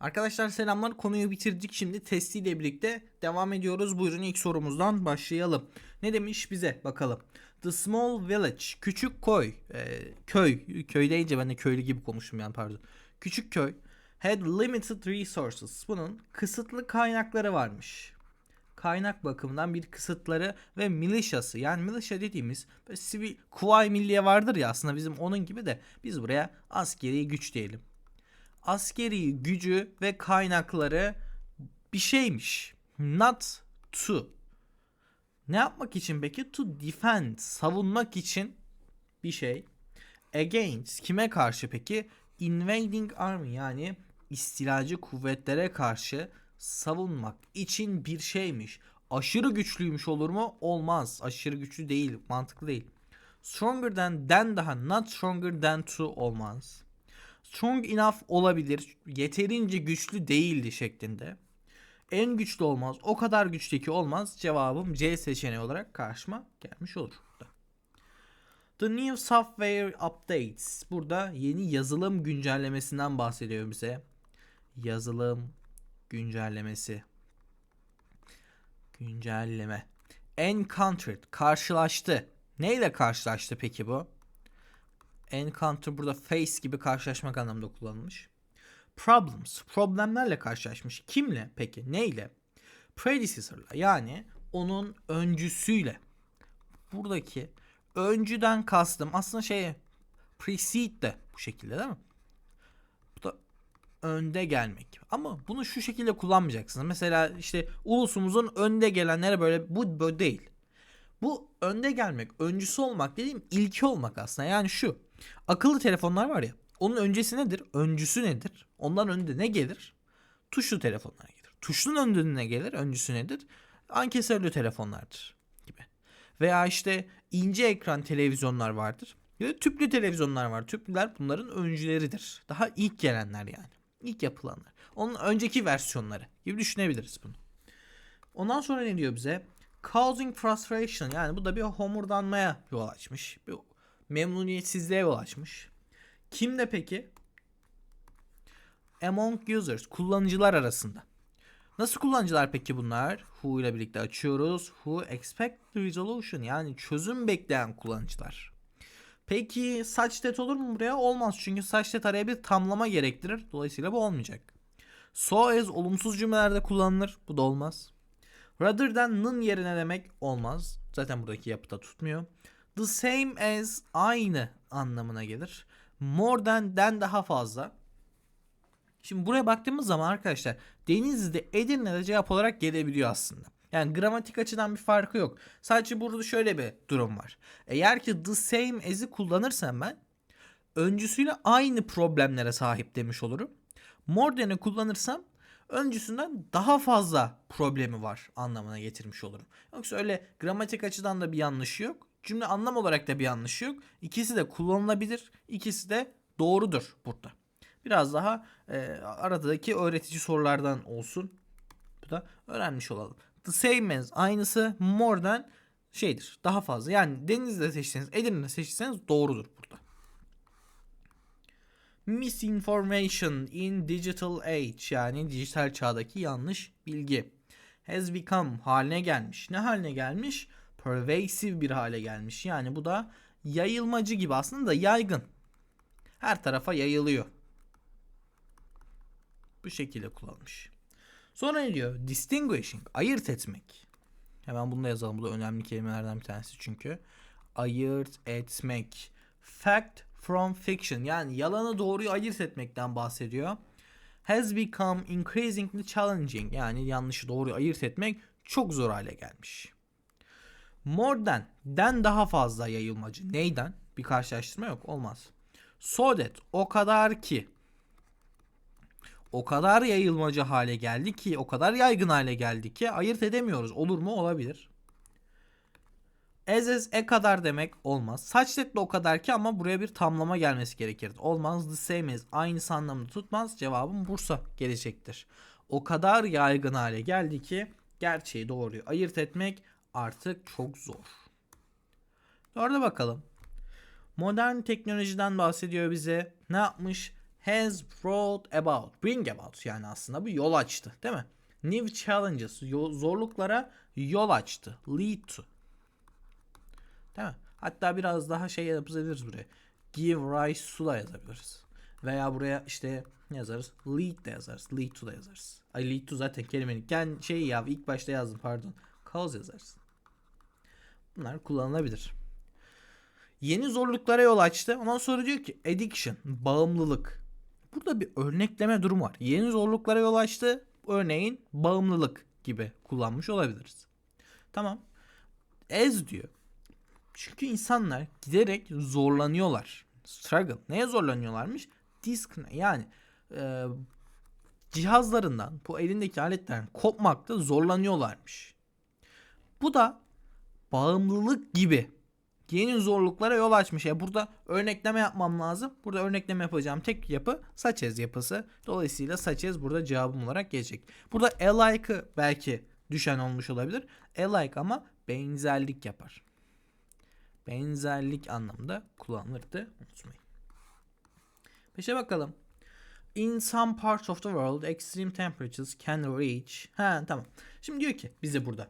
Arkadaşlar selamlar. Konuyu bitirdik. Şimdi testiyle birlikte devam ediyoruz. Buyurun ilk sorumuzdan başlayalım. Ne demiş bize bakalım. The small village, küçük koy, e, köy, köy deyince ben de köylü gibi konuştum yani pardon. Küçük köy had limited resources. Bunun kısıtlı kaynakları varmış. Kaynak bakımından bir kısıtları ve militiası yani militia dediğimiz sivil kuvayi milliye vardır ya aslında bizim onun gibi de biz buraya askeri güç diyelim askeri gücü ve kaynakları bir şeymiş. Not to. Ne yapmak için peki? To defend. Savunmak için bir şey. Against. Kime karşı peki? Invading army yani istilacı kuvvetlere karşı savunmak için bir şeymiş. Aşırı güçlüymüş olur mu? Olmaz. Aşırı güçlü değil. Mantıklı değil. Stronger than, than daha not stronger than to olmaz strong enough olabilir. Yeterince güçlü değildi şeklinde. En güçlü olmaz. O kadar güçteki olmaz. Cevabım C seçeneği olarak karşıma gelmiş olur. The new software updates. Burada yeni yazılım güncellemesinden bahsediyor bize. Yazılım güncellemesi. Güncelleme. Encountered. Karşılaştı. Neyle karşılaştı peki bu? Encounter burada face gibi karşılaşmak anlamında kullanılmış. Problems, problemlerle karşılaşmış. Kimle peki? Neyle? Predecessor'la yani onun öncüsüyle. Buradaki öncüden kastım aslında şey precede de bu şekilde değil mi? Bu da önde gelmek. Ama bunu şu şekilde kullanmayacaksınız. Mesela işte ulusumuzun önde gelenlere böyle bu böyle değil. Bu önde gelmek, öncüsü olmak dediğim ilki olmak aslında. Yani şu. Akıllı telefonlar var ya. Onun öncesi nedir? Öncüsü nedir? Ondan önde ne gelir? Tuşlu telefonlar gelir. Tuşlunun önünde ne gelir? Öncüsü nedir? Ankesörlü telefonlardır gibi. Veya işte ince ekran televizyonlar vardır. Ya da tüplü televizyonlar var. Tüplüler bunların öncüleridir. Daha ilk gelenler yani. İlk yapılanlar. Onun önceki versiyonları gibi düşünebiliriz bunu. Ondan sonra ne diyor bize? Causing frustration yani bu da bir homurdanmaya yol açmış. Bir memnuniyetsizliğe yol açmış. Kimde peki? Among users, kullanıcılar arasında. Nasıl kullanıcılar peki bunlar? Who ile birlikte açıyoruz. Who expect resolution yani çözüm bekleyen kullanıcılar. Peki saç det olur mu buraya? Olmaz çünkü saç det araya bir tamlama gerektirir. Dolayısıyla bu olmayacak. So as olumsuz cümlelerde kullanılır. Bu da olmaz. Rather than'ın yerine demek olmaz. Zaten buradaki yapıda tutmuyor. The same as aynı anlamına gelir. More than den daha fazla. Şimdi buraya baktığımız zaman arkadaşlar Denizli'de Edirne'de cevap olarak gelebiliyor aslında. Yani gramatik açıdan bir farkı yok. Sadece burada şöyle bir durum var. Eğer ki the same as'i kullanırsam ben öncüsüyle aynı problemlere sahip demiş olurum. More than'i kullanırsam öncüsünden daha fazla problemi var anlamına getirmiş olurum. Yoksa öyle gramatik açıdan da bir yanlışı yok. Cümle anlam olarak da bir yanlışı yok. İkisi de kullanılabilir. İkisi de doğrudur burada. Biraz daha e, aradaki öğretici sorulardan olsun. Bu da öğrenmiş olalım. The same as aynısı more than şeydir. Daha fazla. Yani Denizli'de seçtiğiniz, Edirne'de seçtiğiniz doğrudur burada. Misinformation in digital age yani dijital çağdaki yanlış bilgi has become haline gelmiş. Ne haline gelmiş? Pervasive bir hale gelmiş. Yani bu da yayılmacı gibi aslında da yaygın. Her tarafa yayılıyor. Bu şekilde kullanılmış. Sonra ne diyor? Distinguishing, ayırt etmek. Hemen bunu da yazalım. Bu da önemli kelimelerden bir tanesi çünkü. Ayırt etmek. Fact from fiction. Yani yalanı doğruyu ayırt etmekten bahsediyor. Has become increasingly challenging. Yani yanlışı doğruyu ayırt etmek çok zor hale gelmiş. More den daha fazla yayılmacı. Neyden? Bir karşılaştırma yok. Olmaz. So that, o kadar ki. O kadar yayılmacı hale geldi ki, o kadar yaygın hale geldi ki ayırt edemiyoruz. Olur mu? Olabilir. As as e kadar demek olmaz. Such that o kadar ki ama buraya bir tamlama gelmesi gerekirdi. Olmaz. The same as aynısı anlamında tutmaz. Cevabım Bursa gelecektir. O kadar yaygın hale geldi ki gerçeği doğruyu ayırt etmek artık çok zor. Orada bakalım. Modern teknolojiden bahsediyor bize. Ne yapmış? has brought about. Bring about yani aslında bu yol açtı değil mi? New challenges zorluklara yol açtı. Lead to. Değil mi? Hatta biraz daha şey yapabiliriz buraya. Give rise to da yazabiliriz. Veya buraya işte ne yazarız? Lead de yazarız. Lead to da yazarız. Ay lead to zaten kelimenin kendi şey ya ilk başta yazdım pardon. Cause yazarız. Bunlar kullanılabilir. Yeni zorluklara yol açtı. Ondan sonra diyor ki addiction, bağımlılık. Burada bir örnekleme durumu var. Yeni zorluklara yol açtı. Örneğin bağımlılık gibi kullanmış olabiliriz. Tamam. As diyor. Çünkü insanlar giderek zorlanıyorlar. Struggle. Neye zorlanıyorlarmış? Disconnect. Yani e, cihazlarından, bu elindeki aletlerden kopmakta zorlanıyorlarmış. Bu da bağımlılık gibi yeni zorluklara yol açmış. Ya burada örnekleme yapmam lazım. Burada örnekleme yapacağım tek yapı Saçez yapısı. Dolayısıyla Saçez burada cevabım olarak gelecek. Burada alike'ı belki düşen olmuş olabilir. Alike ama benzerlik yapar. Benzerlik anlamında kullanılırdı. Unutmayın. Peşe bakalım. In some parts of the world extreme temperatures can reach. Ha tamam. Şimdi diyor ki bize burada.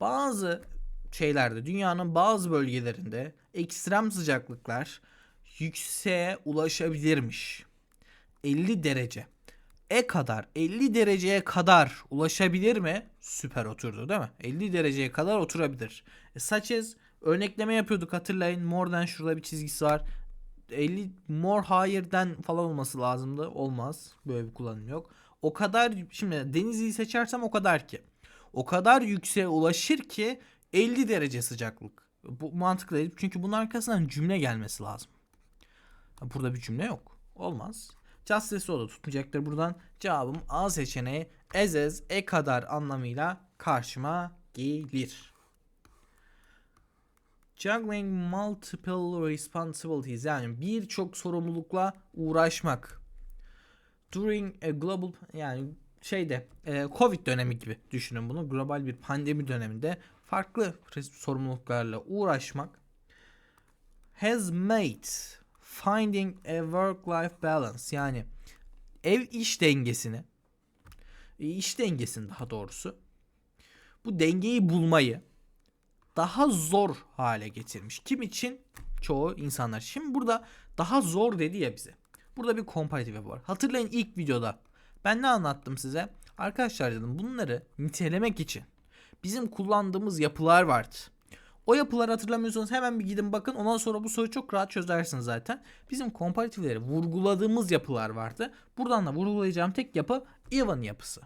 Bazı şeylerde dünyanın bazı bölgelerinde ekstrem sıcaklıklar yükseğe ulaşabilirmiş. 50 derece. E kadar 50 dereceye kadar ulaşabilir mi? Süper oturdu değil mi? 50 dereceye kadar oturabilir. E, Sanchez örnekleme yapıyorduk hatırlayın. More'dan şurada bir çizgisi var. 50 more higher'den falan olması lazımdı. Olmaz. Böyle bir kullanım yok. O kadar şimdi Denizli'yi seçersem o kadar ki. O kadar yükseğe ulaşır ki 50 derece sıcaklık. Bu mantıklı değil. Çünkü bunun arkasından cümle gelmesi lazım. Burada bir cümle yok. Olmaz. Justice o da tutmayacaktır. Buradan cevabım A seçeneği as as e kadar anlamıyla karşıma gelir. Juggling multiple responsibilities yani birçok sorumlulukla uğraşmak. During a global yani şeyde e, Covid dönemi gibi düşünün bunu. Global bir pandemi döneminde farklı sorumluluklarla uğraşmak has made finding a work-life balance yani ev iş dengesini e, iş dengesini daha doğrusu bu dengeyi bulmayı daha zor hale getirmiş. Kim için? Çoğu insanlar. Şimdi burada daha zor dedi ya bize. Burada bir komparatif var. Hatırlayın ilk videoda ben ne anlattım size? Arkadaşlar dedim bunları nitelemek için bizim kullandığımız yapılar vardı. O yapıları hatırlamıyorsanız hemen bir gidin bakın. Ondan sonra bu soruyu çok rahat çözersiniz zaten. Bizim komparatifleri vurguladığımız yapılar vardı. Buradan da vurgulayacağım tek yapı even yapısı.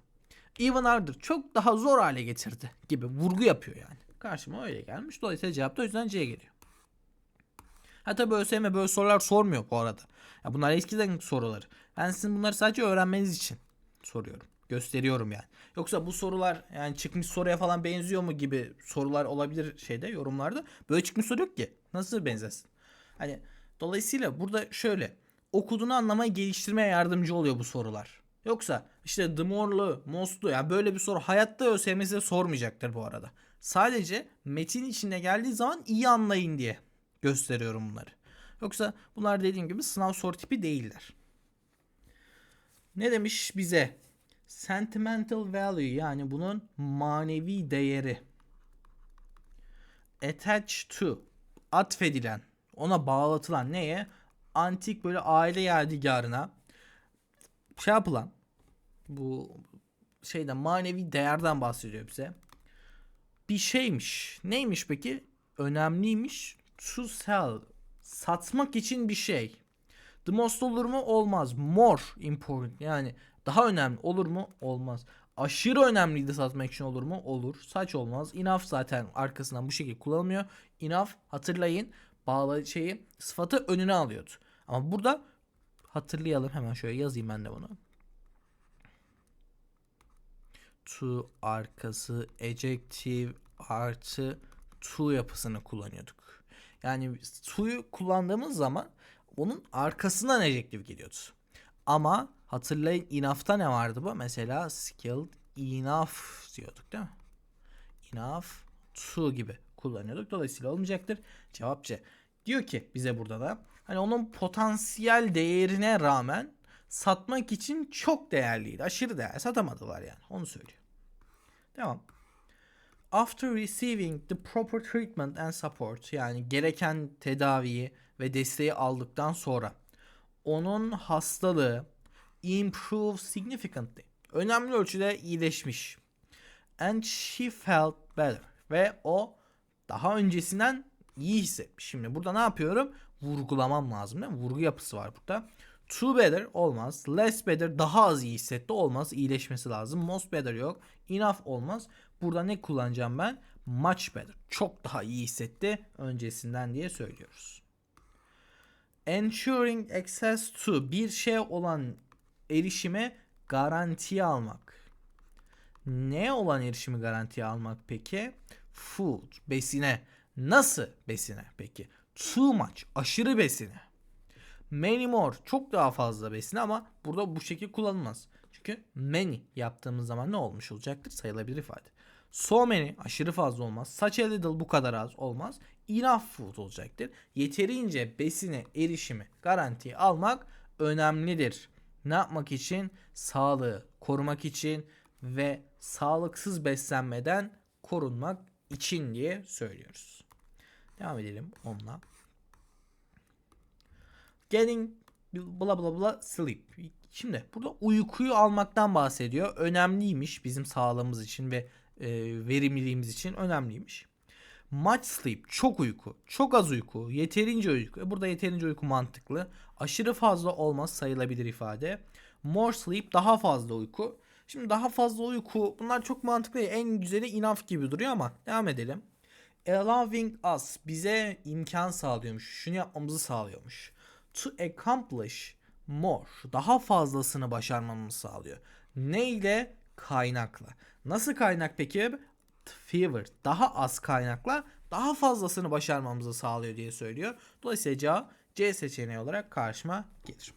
Even harder çok daha zor hale getirdi gibi vurgu yapıyor yani. Karşıma öyle gelmiş. Dolayısıyla cevap da o yüzden C geliyor. Ha tabi ÖSYM böyle sorular sormuyor bu arada. Ya bunlar eskiden soruları. Ben sizin bunları sadece öğrenmeniz için soruyorum. Gösteriyorum yani. Yoksa bu sorular yani çıkmış soruya falan benziyor mu gibi sorular olabilir şeyde yorumlarda. Böyle çıkmış soru yok ki. Nasıl benzesin? Hani dolayısıyla burada şöyle okuduğunu anlamayı geliştirmeye yardımcı oluyor bu sorular. Yoksa işte the more'lu, most'lu yani böyle bir soru hayatta ÖSYM sormayacaktır bu arada. Sadece metin içinde geldiği zaman iyi anlayın diye gösteriyorum bunları. Yoksa bunlar dediğim gibi sınav soru tipi değiller. Ne demiş bize? Sentimental value yani bunun manevi değeri. Attached to atfedilen ona bağlatılan neye? Antik böyle aile yadigarına şey yapılan bu şeyden manevi değerden bahsediyor bize. Bir şeymiş. Neymiş peki? Önemliymiş. To sell. Satmak için bir şey. The most olur mu? Olmaz. More important. Yani daha önemli olur mu? Olmaz. Aşırı önemliydi satmak için olur mu? Olur. Saç olmaz. Enough zaten arkasından bu şekilde kullanılmıyor. Enough hatırlayın bağlı şeyi sıfatı önüne alıyordu. Ama burada hatırlayalım hemen şöyle yazayım ben de bunu. To arkası adjective artı to yapısını kullanıyorduk. Yani to'yu kullandığımız zaman onun arkasından adjective geliyordu. Ama hatırlayın enough'ta ne vardı bu? Mesela skilled enough diyorduk değil mi? Enough to gibi kullanıyorduk. Dolayısıyla olmayacaktır. Cevap C. Diyor ki bize burada da Hani onun potansiyel değerine rağmen satmak için çok değerliydi. Aşırı değerli. Satamadılar yani. Onu söylüyor. Devam. After receiving the proper treatment and support yani gereken tedaviyi ve desteği aldıktan sonra onun hastalığı improved significantly. Önemli ölçüde iyileşmiş. And she felt better. Ve o daha öncesinden iyi hissetmiş. Şimdi burada ne yapıyorum? Vurgulamam lazım değil mi? Vurgu yapısı var burada. Too better olmaz. Less better daha az iyi hissetti olmaz. İyileşmesi lazım. Most better yok. Enough olmaz. Burada ne kullanacağım ben? Much better. Çok daha iyi hissetti öncesinden diye söylüyoruz. Ensuring access to bir şey olan erişime garantiye almak. Ne olan erişimi garantiye almak peki? Food, besine. Nasıl besine peki? Too much, aşırı besine. Many more, çok daha fazla besine ama burada bu şekil kullanılmaz. Çünkü many yaptığımız zaman ne olmuş olacaktır? Sayılabilir ifade. So many aşırı fazla olmaz. Such a little bu kadar az olmaz. Enough food olacaktır. Yeterince besine erişimi garantiye almak önemlidir. Ne yapmak için? Sağlığı korumak için ve sağlıksız beslenmeden korunmak için diye söylüyoruz. Devam edelim onunla. Getting bla bla bla sleep. Şimdi burada uykuyu almaktan bahsediyor. Önemliymiş bizim sağlığımız için ve e, verimliliğimiz için önemliymiş. Much sleep çok uyku, çok az uyku, yeterince uyku. E, Burada yeterince uyku mantıklı. Aşırı fazla olmaz sayılabilir ifade. More sleep daha fazla uyku. Şimdi daha fazla uyku bunlar çok mantıklı. En güzeli enough gibi duruyor ama devam edelim. Allowing us bize imkan sağlıyormuş. Şunu yapmamızı sağlıyormuş. To accomplish more daha fazlasını başarmamızı sağlıyor. Ne ile? Kaynakla. Nasıl kaynak peki? Fever daha az kaynakla daha fazlasını başarmamızı sağlıyor diye söylüyor. Dolayısıyla cevap C seçeneği olarak karşıma gelir.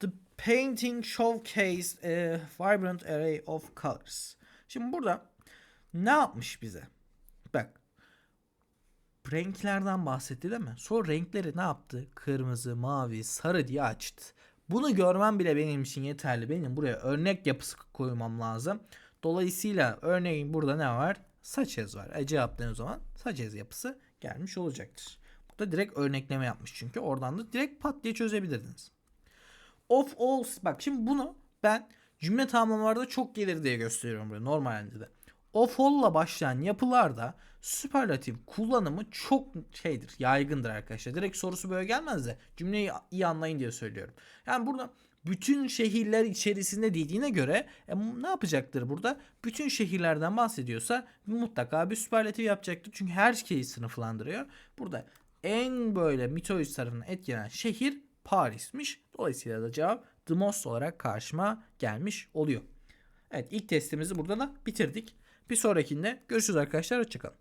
The painting showcased a vibrant array of colors. Şimdi burada ne yapmış bize? Bak renklerden bahsetti değil mi? Sonra renkleri ne yaptı? Kırmızı, mavi, sarı diye açtı. Bunu görmem bile benim için yeterli. Benim buraya örnek yapısı koymam lazım. Dolayısıyla örneğin burada ne var? Saç ez var. E cevap ne o zaman? Saç ez yapısı gelmiş olacaktır. Burada direkt örnekleme yapmış çünkü. Oradan da direkt pat diye çözebilirdiniz. Of all bak şimdi bunu ben cümle tamamlarda çok gelir diye gösteriyorum buraya normalde de. Of all'la başlayan yapılarda süperlatif kullanımı çok şeydir, yaygındır arkadaşlar. Direkt sorusu böyle gelmez de cümleyi iyi anlayın diye söylüyorum. Yani burada bütün şehirler içerisinde dediğine göre e, ne yapacaktır burada? Bütün şehirlerden bahsediyorsa mutlaka bir süperlatif yapacaktır. Çünkü her şeyi sınıflandırıyor. Burada en böyle mitoloji tarafından etkilenen şehir Paris'miş. Dolayısıyla da cevap the most olarak karşıma gelmiş oluyor. Evet ilk testimizi burada da bitirdik. Bir sonrakinde görüşürüz arkadaşlar. Hoşçakalın.